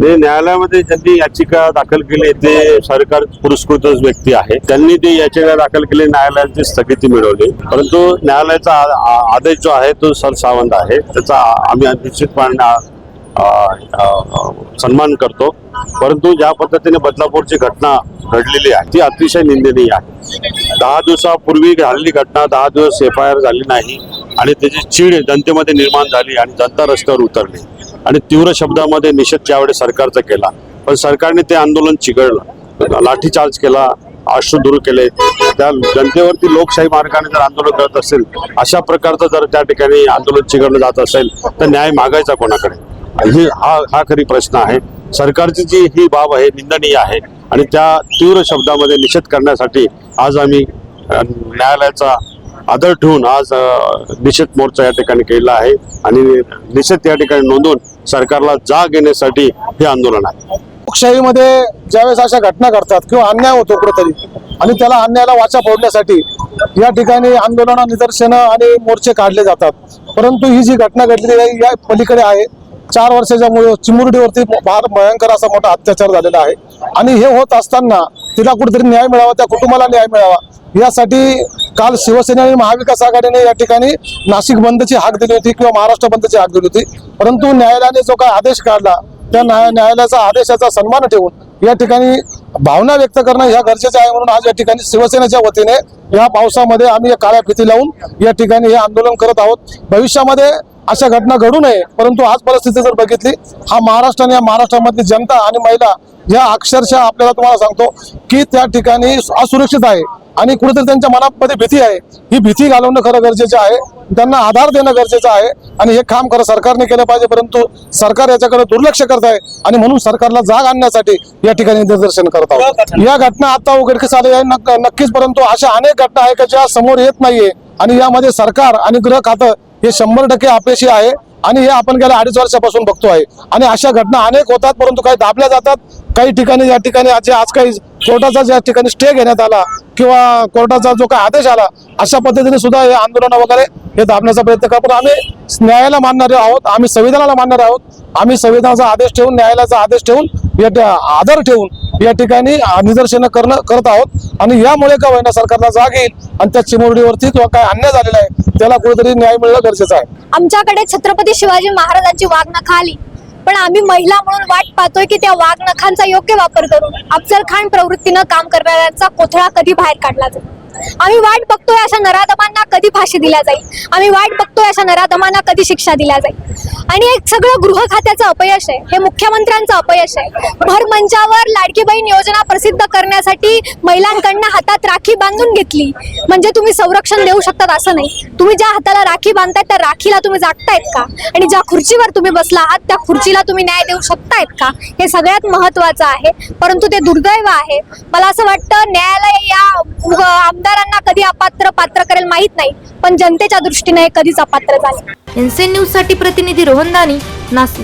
म्हणजे न्यायालयामध्ये ज्यांनी याचिका दाखल केली ते सरकार पुरस्कृत व्यक्ती आहे. त्यांनी ती याचिका दाखल केली न्यायालयाची स्थगिती मिळवली. परंतु न्यायालयाचा आ- आदेश जो आहे तो सरसावंत आहे. त्याचा आम्ही निश्चितपणे सन्मान करतो. परंतु ज्या पद्धतीने बदलापूरची घटना घडलेली आहे ती अतिशय निंदनीय आहे. दहा दिवसापूर्वी झालेली घटना दहा दिवस एफ आय आर झाली नाही आणि त्याची चीड जनतेमध्ये निर्माण झाली आणि जनता रस्त्यावर उतरली. आणि तीव्र शब्दामध्ये निषेध त्यावेळेस सरकारचा केला पण सरकारने ते आंदोलन चिघळलं. लाठीचार्ज केला अश्रुधुर केले. त्या जनतेवरती लोकशाही मार्गाने जर आंदोलन करत असेल अशा प्रकारचं जर त्या ठिकाणी आंदोलन चिघळलं जात असेल तर न्याय मागायचा कोणाकडे? ही हा हा खरी प्रश्न आहे. सरकारची जी ही बाब आहे निंदनीय आहे आणि त्या तीव्र शब्दामध्ये निषेध करण्यासाठी आज आम्ही न्यायालयाचा आदर ठेवून आज निषेध मोर्चा या ठिकाणी केला आहे आणि निषेध या ठिकाणी नोंदवून सरकारला जाग येण्यासाठी हे आंदोलन आहे. लोकशाहीमध्ये ज्यावेळेस अशा घटना घडतात किंवा अन्याय होतो कुठेतरी आणि त्याला अन्यायाला वाचा फोडण्यासाठी या ठिकाणी आंदोलन निदर्शनं आणि मोर्चे काढले जातात. परंतु ही जी घटना घडलेली आहे या पलीकडे आहे. चार वर्षाच्या मुळे चिमुरडीवरती फार भयंकर असा मोठा अत्याचार झालेला आहे. आणि हे होत असताना तिला कुठेतरी न्याय मिळावा त्या कुटुंबाला न्याय मिळावा. यासाठी काल शिवसेना आणि महाविकास आघाडीने या ठिकाणी नाशिक बंदची हाक दिली होती किंवा महाराष्ट्र बंदची हाक दिली होती. परंतु न्यायालयाने जो काय आदेश काढला त्या न्याय न्यायालयाचा आदेशाचा सन्मान ठेवून या ठिकाणी भावना व्यक्त करणं ह्या गरजेचं आहे म्हणून आज या ठिकाणी शिवसेनेच्या वतीने या पावसामध्ये आम्ही या काळ्या फिती लावून या ठिकाणी हे आंदोलन करत आहोत. भविष्यामध्ये अशा घटना घडू नये परंतु आज परिस्थिती जर बघितली हा महाराष्ट्र आणि या महाराष्ट्रामधली जनता आणि महिला या अक्षरशः आपल्याला तुम्हाला सांगतो की त्या ठिकाणी असुरक्षित आहे. आणि कुठेतरी त्यांच्या मनामध्ये भीती आहे. ही भीती घालवणं खरं गरजेचं आहे. त्यांना आधार देणं गरजेचं आहे. आणि हे काम खरं सरकारने केलं पाहिजे परंतु सरकार याच्याकडे दुर्लक्ष करत आहे. आणि म्हणून सरकारला जाग आणण्यासाठी या ठिकाणी निदर्शन करत आहोत. या घटना आता उघडकीस आल्या आहे. नक्कीच परंतु अशा अनेक घटना आहे का ज्या समोर येत नाहीये. आणि यामध्ये सरकार आणि गृह खातं हे शंभर टक्के अपयशी आहे. आणि हे आपण गेल्या अडीच वर्षापासून बघतो आहे आणि अशा घटना अनेक होतात परंतु काही दाबल्या जातात. काही ठिकाणी या ठिकाणी आज आज काही कोर्टाचा ज्या ठिकाणी स्टे घेण्यात आला किंवा कोर्टाचा जो काही आदेश आला अशा पद्धतीने सुद्धा हे आंदोलन वगैरे हे दाबण्याचा प्रयत्न करा पण आम्ही न्यायाला मानणारे आहोत आम्ही संविधानाला मानणारे आहोत. आम्ही संविधानाचा आदेश ठेवून न्यायालयाचा आदेश ठेवून या ठ- आदर ठेवून या ठिकाणी निदर्शनं करणं करत आहोत. आणि यामुळे का होईना सरकारला जाग येईल आणि त्या चिमुरडीवरती जो काय अन्याय झालेला आहे त्याला कुठेतरी न्याय मिळणं गरजेचं आहे. आमच्याकडे छत्रपती शिवाजी महाराजांची वागणं खाली पण आम्ही महिला म्हणून वाट पाहतोय की त्या वाघ नखांचा योग्य वापर करून अफजल खान प्रवृत्तीनं काम करणाऱ्यांचा कोथळा कधी बाहेर काढला जातो आम्ही वाट बघतोय अशा नराधमांना कधी फाशी दिल्या जाईल? आम्ही वाट बघतोय अशा नराधमांना कधी शिक्षा दिल्या जाईल? आणि एक सगळं गृह खात्याचं अपयश आहे. हे मुख्यमंत्र्यांचं अपयश आहे. भर मंचावर लाडकी बहीण योजना प्रसिद्ध करण्यासाठी महिलांकडनं हातात राखी बांधून घेतली. म्हणजे तुम्ही संरक्षण देऊ शकतात असं नाही. तुम्ही ज्या हाताला राखी बांधतायत त्या राखीला तुम्ही जागतायत का? आणि ज्या खुर्चीवर तुम्ही बसला आहात त्या खुर्चीला तुम्ही न्याय देऊ शकतायत का? हे सगळ्यात महत्वाचं आहे. परंतु ते दुर्दैव आहे. मला असं वाटतं न्यायालय या आमदार आमदारांना कधी अपात्र पात्र करेल माहीत नाही पण जनतेच्या दृष्टीने कधीच अपात्र झाले. एनसीएन न्यूजसाठी प्रतिनिधी रोहन दानी नाशिक.